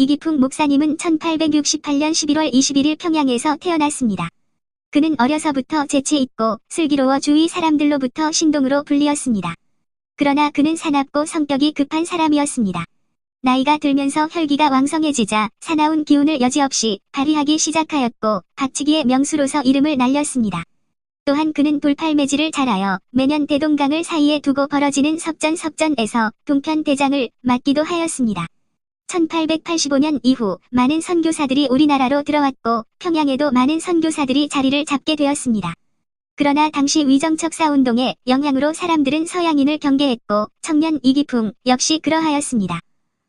이기풍 목사님은 1868년 11월 21일 평양에서 태어났습니다. 그는 어려서부터 재치 있고 슬기로워 주위 사람들로부터 신동으로 불리었습니다. 그러나 그는 사납고 성격이 급한 사람이었습니다. 나이가 들면서 혈기가 왕성해지자 사나운 기운을 여지없이 발휘하기 시작하였고 박치기의 명수로서 이름을 날렸습니다. 또한 그는 돌팔매질을 잘하여 매년 대동강을 사이에 두고 벌어지는 석전석전에서 동편 대장을 맡기도 하였습니다. 1885년 이후 많은 선교사들이 우리나라로 들어왔고 평양에도 많은 선교사들이 자리를 잡게 되었습니다. 그러나 당시 위정척 사 운동의 영향으로 사람들은 서양인을 경계했고 청년 이기풍 역시 그러하였습니다.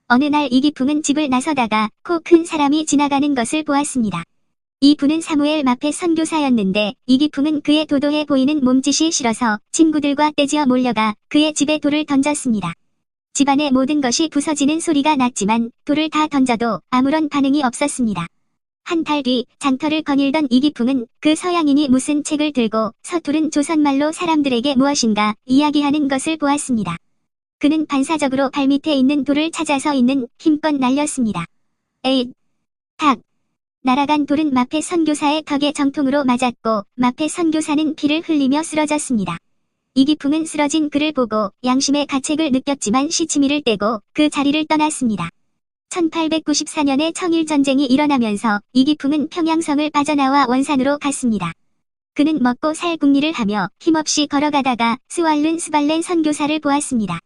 어느 날 이기풍은 집을 나서다가 코 큰 사람이 지나가는 것을 보았습니다. 이 분은 사무엘 마페 선교사였는데 이기풍은 그의 도도해 보이는 몸짓이 싫어서 친구들과 떼지어 몰려가 그의 집에 돌을 던졌습니다. 집안의 모든 것이 부서지는 소리가 났지만 돌을 다 던져도 아무런 반응이 없었습니다. 한 달 뒤 장터를 거닐던 이기풍은 그 서양인이 무슨 책을 들고 서투른 조선말로 사람들에게 무엇인가 이야기하는 것을 보았습니다. 그는 반사적으로 발밑에 있는 돌을 찾아서 있는 힘껏 날렸습니다. 에잇! 탁! 날아간 돌은 마페 선교사의 턱에 정통으로 맞았고 마페 선교사는 피를 흘리며 쓰러졌습니다. 이기풍은 쓰러진 그를 보고 양심의 가책을 느꼈지만 시치미를 떼고 그 자리를 떠났습니다. 1894년에 청일전쟁이 일어나면서 이기풍은 평양성을 빠져나와 원산으로 갔습니다. 그는 먹고 살 궁리를 하며 힘없이 걸어가다가 스왈른 스발렌 선교사를 보았습니다.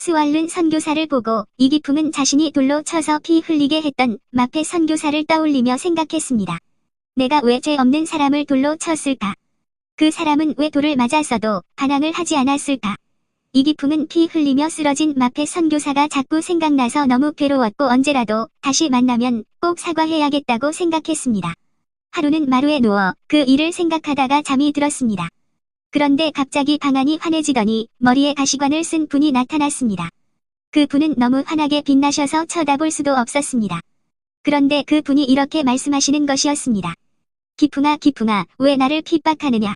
스왈른 선교사를 보고 이기풍은 자신이 돌로 쳐서 피 흘리게 했던 마페 선교사를 떠올리며 생각했습니다. 내가 왜 죄 없는 사람을 돌로 쳤을까? 그 사람은 왜 돌을 맞았어도 반항을 하지 않았을까? 이기풍은 피 흘리며 쓰러진 마페 선교사가 자꾸 생각나서 너무 괴로웠고 언제라도 다시 만나면 꼭 사과해야겠다고 생각했습니다. 하루는 마루에 누워 그 일을 생각하다가 잠이 들었습니다. 그런데 갑자기 방안이 환해지더니 머리에 가시관을 쓴 분이 나타났습니다. 그 분은 너무 환하게 빛나셔서 쳐다볼 수도 없었습니다. 그런데 그 분이 이렇게 말씀하시는 것이었습니다. 기풍아 기풍아 왜 나를 핍박하느냐.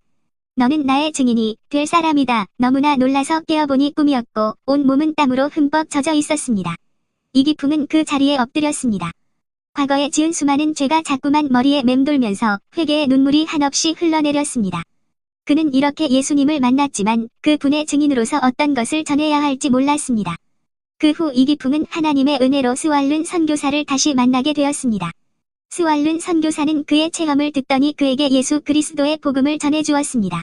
너는 나의 증인이 될 사람이다. 너무나 놀라서 깨어보니 꿈이었고 온 몸은 땀으로 흠뻑 젖어 있었습니다. 이기풍은 그 자리에 엎드렸습니다. 과거에 지은 수많은 죄가 자꾸만 머리에 맴돌면서 회개의 눈물이 한없이 흘러내렸습니다. 그는 이렇게 예수님을 만났지만 그 분의 증인으로서 어떤 것을 전해야 할지 몰랐습니다. 그 후 이기풍은 하나님의 은혜로 스왈룬 선교사를 다시 만나게 되었습니다. 스왈룬 선교사는 그의 체험을 듣더니 그에게 예수 그리스도의 복음을 전해주었습니다.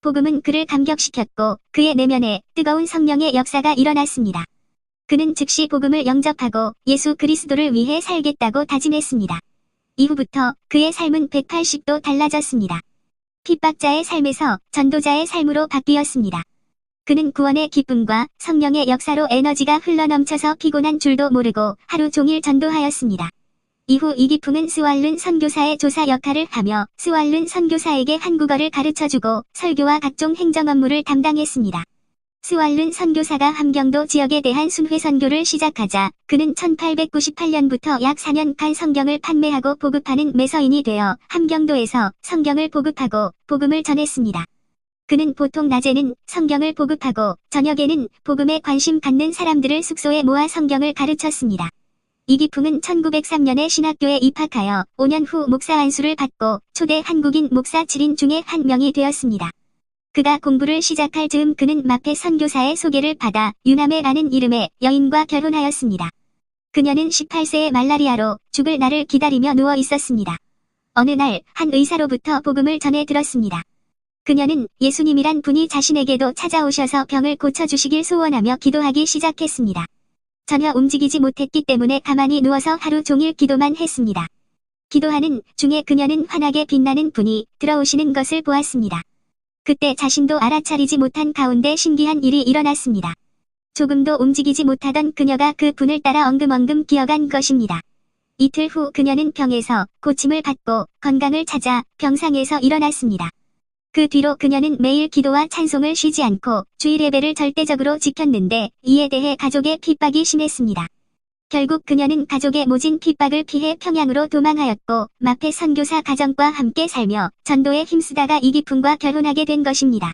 복음은 그를 감격시켰고 그의 내면에 뜨거운 성령의 역사가 일어났습니다. 그는 즉시 복음을 영접하고 예수 그리스도를 위해 살겠다고 다짐했습니다. 이후부터 그의 삶은 180도 달라졌습니다. 핍박자의 삶에서 전도자의 삶으로 바뀌었습니다. 그는 구원의 기쁨과 성령의 역사로 에너지가 흘러넘쳐서 피곤한 줄도 모르고 하루 종일 전도하였습니다. 이후 이기풍은 스왈룬 선교사의 조사 역할을 하며 스왈룬 선교사에게 한국어를 가르쳐주고 설교와 각종 행정 업무를 담당했습니다. 스왈룬 선교사가 함경도 지역에 대한 순회 선교를 시작하자 그는 1898년부터 약 4년간 성경을 판매하고 보급하는 매서인이 되어 함경도에서 성경을 보급하고 복음을 전했습니다. 그는 보통 낮에는 성경을 보급하고 저녁에는 복음에 관심 갖는 사람들을 숙소에 모아 성경을 가르쳤습니다. 이기풍은 1903년에 신학교에 입학하여 5년 후 목사 안수를 받고 초대 한국인 목사 7인 중에 한 명이 되었습니다. 그가 공부를 시작할 즈음 그는 마페 선교사의 소개를 받아 유남에라는 이름의 여인과 결혼하였습니다. 그녀는 18세의 말라리아로 죽을 날을 기다리며 누워 있었습니다. 어느 날 한 의사로부터 복음을 전해 들었습니다. 그녀는 예수님이란 분이 자신에게도 찾아오셔서 병을 고쳐주시길 소원하며 기도하기 시작했습니다. 전혀 움직이지 못했기 때문에 가만히 누워서 하루 종일 기도만 했습니다. 기도하는 중에 그녀는 환하게 빛나는 분이 들어오시는 것을 보았습니다. 그때 자신도 알아차리지 못한 가운데 신기한 일이 일어났습니다. 조금도 움직이지 못하던 그녀가 그 분을 따라 엉금엉금 기어간 것입니다. 이틀 후 그녀는 병에서 고침을 받고 건강을 찾아 병상에서 일어났습니다. 그 뒤로 그녀는 매일 기도와 찬송을 쉬지 않고 주일 예배를 절대적으로 지켰는데 이에 대해 가족의 핍박이 심했습니다. 결국 그녀는 가족의 모진 핍박을 피해 평양으로 도망하였고 마페 선교사 가정과 함께 살며 전도에 힘쓰다가 이기풍과 결혼하게 된 것입니다.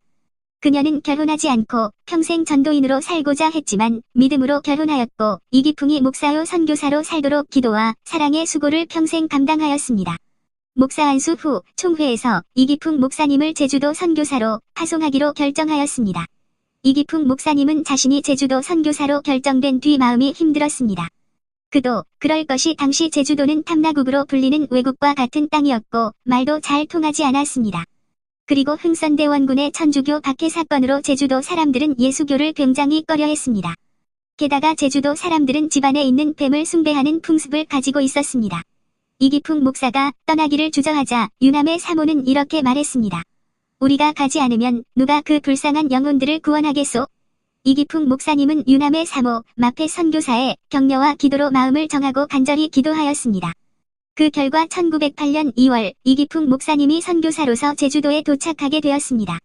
그녀는 결혼하지 않고 평생 전도인으로 살고자 했지만 믿음으로 결혼하였고 이기풍이 목사요 선교사로 살도록 기도와 사랑의 수고를 평생 감당하였습니다. 목사 안수 후 총회에서 이기풍 목사님을 제주도 선교사로 파송하기로 결정하였습니다. 이기풍 목사님은 자신이 제주도 선교사로 결정된 뒤 마음이 힘들었습니다. 그도 그럴 것이 당시 제주도는 탐나국으로 불리는 외국과 같은 땅이었고 말도 잘 통하지 않았습니다. 그리고 흥선대원군의 천주교 박해 사건으로 제주도 사람들은 예수교를 굉장히 꺼려했습니다. 게다가 제주도 사람들은 집안에 있는 뱀을 숭배하는 풍습을 가지고 있었습니다. 이기풍 목사가 떠나기를 주저하자 유남의 사모는 이렇게 말했습니다. 우리가 가지 않으면 누가 그 불쌍한 영혼들을 구원하겠소? 이기풍 목사님은 유남의 사모 마페 선교사의 격려와 기도로 마음을 정하고 간절히 기도하였습니다. 그 결과 1908년 2월 이기풍 목사님이 선교사로서 제주도에 도착하게 되었습니다.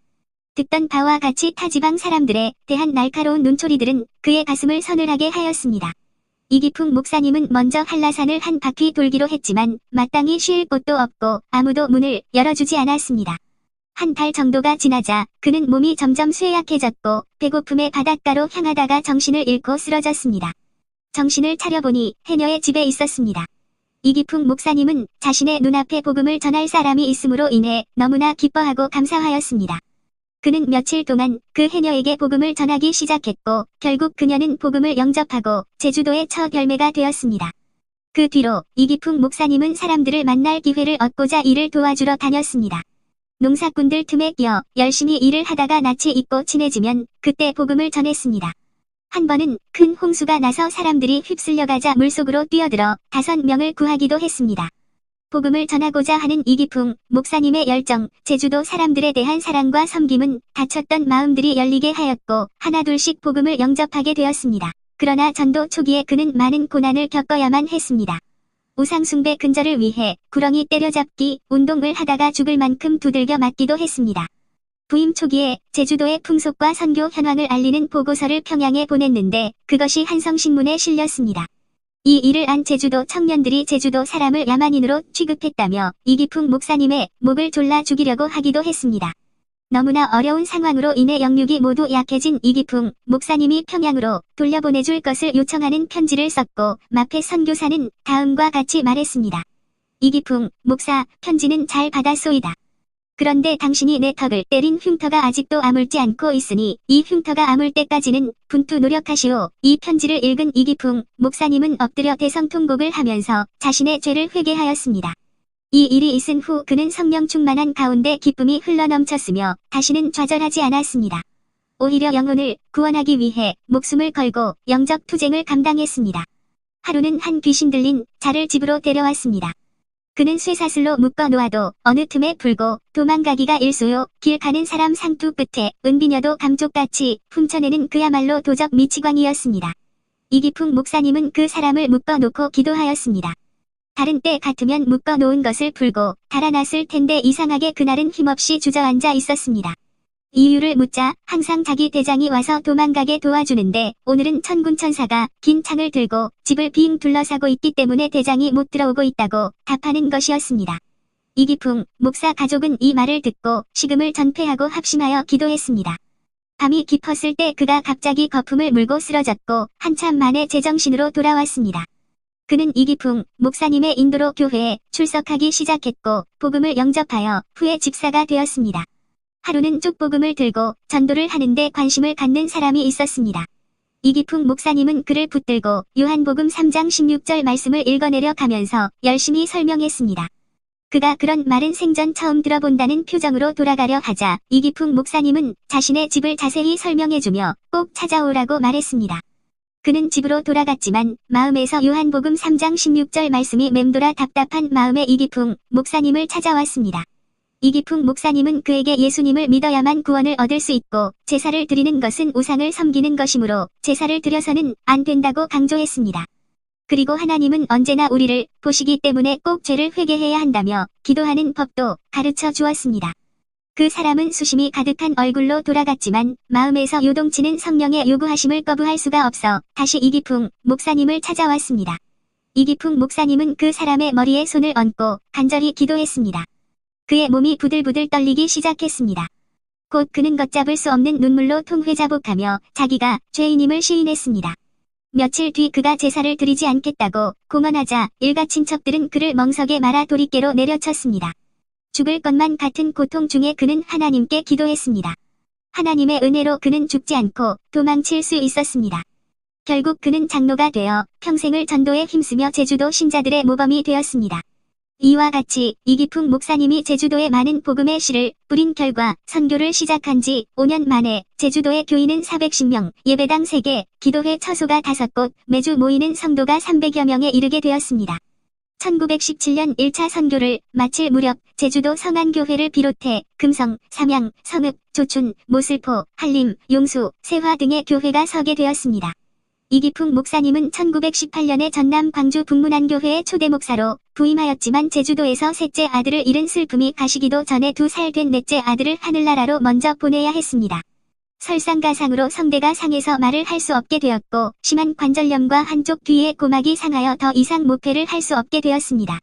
듣던 바와 같이 타지방 사람들에 대한 날카로운 눈초리들은 그의 가슴을 서늘하게 하였습니다. 이기풍 목사님은 먼저 한라산을 한 바퀴 돌기로 했지만 마땅히 쉴 곳도 없고 아무도 문을 열어주지 않았습니다. 한 달 정도가 지나자 그는 몸이 점점 쇠약해졌고 배고픔의 바닷가로 향하다가 정신을 잃고 쓰러졌습니다. 정신을 차려보니 해녀의 집에 있었습니다. 이기풍 목사님은 자신의 눈앞에 복음을 전할 사람이 있음으로 인해 너무나 기뻐하고 감사하였습니다. 그는 며칠 동안 그 해녀에게 복음을 전하기 시작했고 결국 그녀는 복음을 영접하고 제주도의 첫 열매가 되었습니다. 그 뒤로 이기풍 목사님은 사람들을 만날 기회를 얻고자 일을 도와주러 다녔습니다. 농사꾼들 틈에 끼어 열심히 일을 하다가 낯이 익고 친해지면 그때 복음을 전했습니다. 한 번은 큰 홍수가 나서 사람들이 휩쓸려가자 물속으로 뛰어들어 다섯 명을 구하기도 했습니다. 복음을 전하고자 하는 이기풍 목사님의 열정, 제주도 사람들에 대한 사랑과 섬김은 닫혔던 마음들이 열리게 하였고 하나둘씩 복음을 영접하게 되었습니다. 그러나 전도 초기에 그는 많은 고난을 겪어야만 했습니다. 우상숭배 근절을 위해 구렁이 때려잡기 운동을 하다가 죽을 만큼 두들겨 맞기도 했습니다. 부임 초기에 제주도의 풍속과 선교 현황을 알리는 보고서를 평양에 보냈는데 그것이 한성신문에 실렸습니다. 이 일을 안 제주도 청년들이 제주도 사람을 야만인으로 취급했다며 이기풍 목사님의 목을 졸라 죽이려고 하기도 했습니다. 너무나 어려운 상황으로 인해 영육이 모두 약해진 이기풍 목사님이 평양으로 돌려보내줄 것을 요청하는 편지를 썼고 마페 선교사는 다음과 같이 말했습니다. 이기풍 목사 편지는 잘 받았소이다. 그런데 당신이 내 턱을 때린 흉터가 아직도 아물지 않고 있으니 이 흉터가 아물 때까지는 분투 노력하시오. 이 편지를 읽은 이기풍 목사님은 엎드려 대성통곡을 하면서 자신의 죄를 회개하였습니다. 이 일이 있은 후 그는 성령 충만한 가운데 기쁨이 흘러넘쳤으며 다시는 좌절하지 않았습니다. 오히려 영혼을 구원하기 위해 목숨을 걸고 영적 투쟁을 감당했습니다. 하루는 한 귀신 들린 자를 집으로 데려왔습니다. 그는 쇠사슬로 묶어 놓아도 어느 틈에 불고 도망가기가 일소요. 길 가는 사람 상투 끝에 은비녀도 감쪽같이 훔쳐내는 그야말로 도적 미치광이었습니다. 이기풍 목사님은 그 사람을 묶어 놓고 기도하였습니다. 다른 때 같으면 묶어 놓은 것을 풀고 달아났을 텐데 이상하게 그날은 힘없이 주저앉아 있었습니다. 이유를 묻자 항상 자기 대장이 와서 도망가게 도와주는데 오늘은 천군천사가 긴 창을 들고 집을 빙 둘러싸고 있기 때문에 대장이 못 들어오고 있다고 답하는 것이었습니다. 이기풍 목사 가족은 이 말을 듣고 식음을 전폐하고 합심하여 기도했습니다. 밤이 깊었을 때 그가 갑자기 거품을 물고 쓰러졌고 한참 만에 제정신으로 돌아왔습니다. 그는 이기풍 목사님의 인도로 교회에 출석하기 시작했고 복음을 영접하여 후에 집사가 되었습니다. 하루는 쪽복음을 들고 전도를 하는데 관심을 갖는 사람이 있었습니다. 이기풍 목사님은 그를 붙들고 요한복음 3장 16절 말씀을 읽어내려 가면서 열심히 설명했습니다. 그가 그런 말은 생전 처음 들어본다는 표정으로 돌아가려 하자 이기풍 목사님은 자신의 집을 자세히 설명해주며 꼭 찾아오라고 말했습니다. 그는 집으로 돌아갔지만 마음에서 요한복음 3장 16절 말씀이 맴돌아 답답한 마음에 이기풍 목사님을 찾아왔습니다. 이기풍 목사님은 그에게 예수님을 믿어야만 구원을 얻을 수 있고 제사를 드리는 것은 우상을 섬기는 것이므로 제사를 드려서는 안 된다고 강조했습니다. 그리고 하나님은 언제나 우리를 보시기 때문에 꼭 죄를 회개해야 한다며 기도하는 법도 가르쳐 주었습니다. 그 사람은 수심이 가득한 얼굴로 돌아갔지만 마음에서 요동치는 성령의 요구하심을 거부할 수가 없어 다시 이기풍 목사님을 찾아왔습니다. 이기풍 목사님은 그 사람의 머리에 손을 얹고 간절히 기도했습니다. 그의 몸이 부들부들 떨리기 시작했습니다. 곧 그는 걷잡을 수 없는 눈물로 통회 자복하며 자기가 죄인임을 시인했습니다. 며칠 뒤 그가 제사를 드리지 않겠다고 공언하자 일가 친척들은 그를 멍석에 말아 도리깨로 내려쳤습니다. 죽을 것만 같은 고통 중에 그는 하나님께 기도했습니다. 하나님의 은혜로 그는 죽지 않고 도망칠 수 있었습니다. 결국 그는 장로가 되어 평생을 전도에 힘쓰며 제주도 신자들의 모범이 되었습니다. 이와 같이 이기풍 목사님이 제주도에 많은 복음의 씨를 뿌린 결과 선교를 시작한 지 5년 만에 제주도의 교인은 410명, 예배당 3개, 기도회 처소가 5곳, 매주 모이는 성도가 300여 명에 이르게 되었습니다. 1917년 1차 선교를 마칠 무렵 제주도 성안교회를 비롯해 금성, 삼양, 성읍, 조춘, 모슬포, 한림, 용수, 세화 등의 교회가 서게 되었습니다. 이기풍 목사님은 1918년에 전남 광주 북문안교회의 초대 목사로 부임하였지만 제주도에서 셋째 아들을 잃은 슬픔이 가시기도 전에 두 살 된 넷째 아들을 하늘나라로 먼저 보내야 했습니다. 설상가상으로 성대가 상해서 말을 할 수 없게 되었고 심한 관절염과 한쪽 귀의 고막이 상하여 더 이상 모패를 할 수 없게 되었습니다.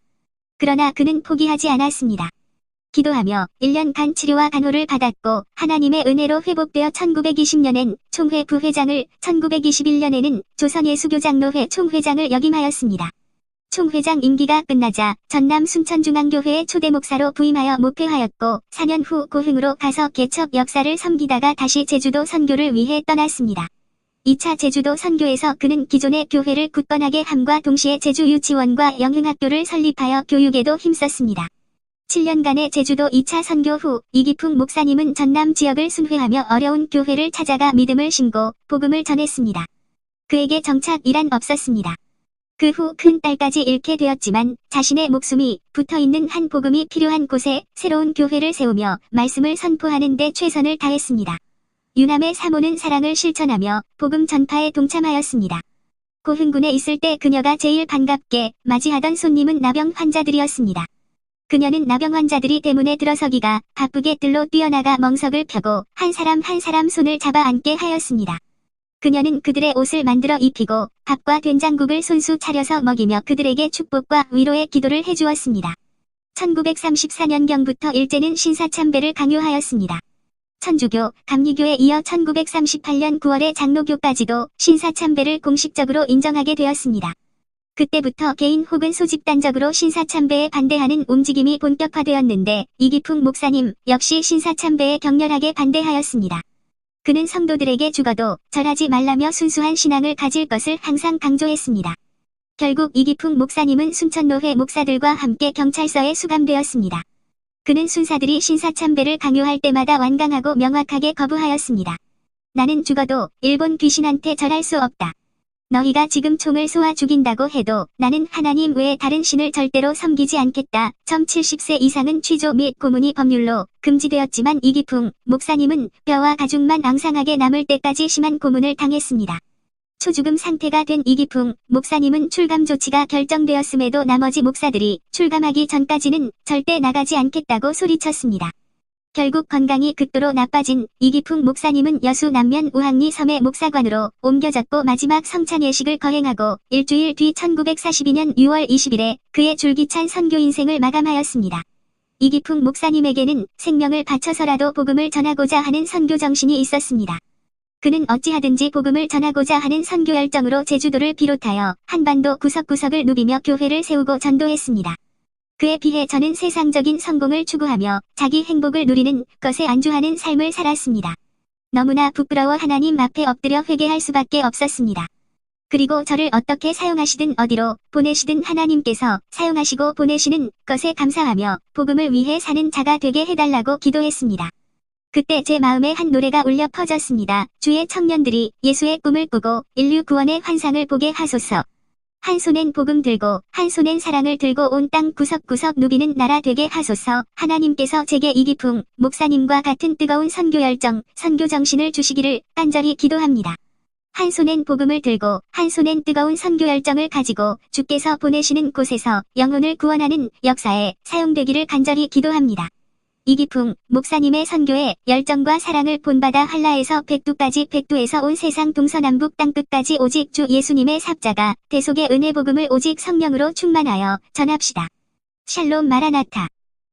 그러나 그는 포기하지 않았습니다. 기도하며 1년간 치료와 간호를 받았고 하나님의 은혜로 회복되어 1920년엔 총회 부회장을 1921년에는 조선예수교장로회 총회장을 역임하였습니다. 총회장 임기가 끝나자 전남 순천중앙교회의 초대 목사로 부임하여 목회하였고 4년 후 고흥으로 가서 개척 역사를 섬기다가 다시 제주도 선교를 위해 떠났습니다. 2차 제주도 선교에서 그는 기존의 교회를 굳건하게 함과 동시에 제주 유치원과 영흥학교를 설립하여 교육에도 힘썼습니다. 7년간의 제주도 2차 선교 후 이기풍 목사님은 전남 지역을 순회하며 어려운 교회를 찾아가 믿음을 신고 복음을 전했습니다. 그에게 정착 이란 없었습니다. 그 후 큰 딸까지 잃게 되었지만 자신의 목숨이 붙어있는 한 복음이 필요한 곳에 새로운 교회를 세우며 말씀을 선포하는 데 최선을 다했습니다. 유남의 사모는 사랑을 실천하며 복음 전파에 동참하였습니다. 고흥군에 있을 때 그녀가 제일 반갑게 맞이하던 손님은 나병 환자들이었습니다. 그녀는 나병 환자들이 대문에 들어서기가 바쁘게 뜰로 뛰어나가 멍석을 펴고 한 사람 한 사람 손을 잡아 앉게 하였습니다. 그녀는 그들의 옷을 만들어 입히고 밥과 된장국을 손수 차려서 먹이며 그들에게 축복과 위로의 기도를 해주었습니다. 1934년경부터 일제는 신사참배를 강요하였습니다. 천주교, 감리교에 이어 1938년 9월에 장로교까지도 신사참배를 공식적으로 인정하게 되었습니다. 그때부터 개인 혹은 소집단적으로 신사참배에 반대하는 움직임이 본격화되었는데 이기풍 목사님 역시 신사참배에 격렬하게 반대하였습니다. 그는 성도들에게 죽어도 절하지 말라며 순수한 신앙을 가질 것을 항상 강조했습니다. 결국 이기풍 목사님은 순천노회 목사들과 함께 경찰서에 수감되었습니다. 그는 순사들이 신사참배를 강요할 때마다 완강하고 명확하게 거부하였습니다. 나는 죽어도 일본 귀신한테 절할 수 없다. 너희가 지금 총을 쏘아 죽인다고 해도 나는 하나님 외에 다른 신을 절대로 섬기지 않겠다. 점 70세 이상은 취조 및 고문이 법률로 금지되었지만 이기풍 목사님은 뼈와 가죽만 앙상하게 남을 때까지 심한 고문을 당했습니다. 초죽음 상태가 된 이기풍 목사님은 출감 조치가 결정되었음에도 나머지 목사들이 출감하기 전까지는 절대 나가지 않겠다고 소리쳤습니다. 결국 건강이 극도로 나빠진 이기풍 목사님은 여수 남면 우항리 섬의 목사관으로 옮겨졌고 마지막 성찬 예식을 거행하고 일주일 뒤 1942년 6월 20일에 그의 줄기찬 선교 인생을 마감하였습니다. 이기풍 목사님에게는 생명을 바쳐서라도 복음을 전하고자 하는 선교 정신이 있었습니다. 그는 어찌하든지 복음을 전하고자 하는 선교 열정으로 제주도를 비롯하여 한반도 구석구석을 누비며 교회를 세우고 전도했습니다. 그에 비해 저는 세상적인 성공을 추구하며 자기 행복을 누리는 것에 안주하는 삶을 살았습니다. 너무나 부끄러워 하나님 앞에 엎드려 회개할 수밖에 없었습니다. 그리고 저를 어떻게 사용하시든 어디로 보내시든 하나님께서 사용하시고 보내시는 것에 감사하며 복음을 위해 사는 자가 되게 해달라고 기도했습니다. 그때 제 마음에 한 노래가 울려 퍼졌습니다. 주의 청년들이 예수의 꿈을 꾸고 인류 구원의 환상을 보게 하소서. 한 손엔 복음 들고 한 손엔 사랑을 들고 온 땅 구석구석 누비는 나라 되게 하소서 하나님께서 제게 이기풍 목사님과 같은 뜨거운 선교 열정, 선교 정신을 주시기를 간절히 기도합니다. 한 손엔 복음을 들고 한 손엔 뜨거운 선교 열정을 가지고 주께서 보내시는 곳에서 영혼을 구원하는 역사에 사용되기를 간절히 기도합니다. 이기풍 목사님의 선교에 열정과 사랑을 본받아 한라에서 백두까지 백두에서 온 세상 동서남북 땅끝까지 오직 주 예수님의 삽자가 대속의 은혜 복음을 오직 성령으로 충만하여 전합시다. 샬롬 마라나타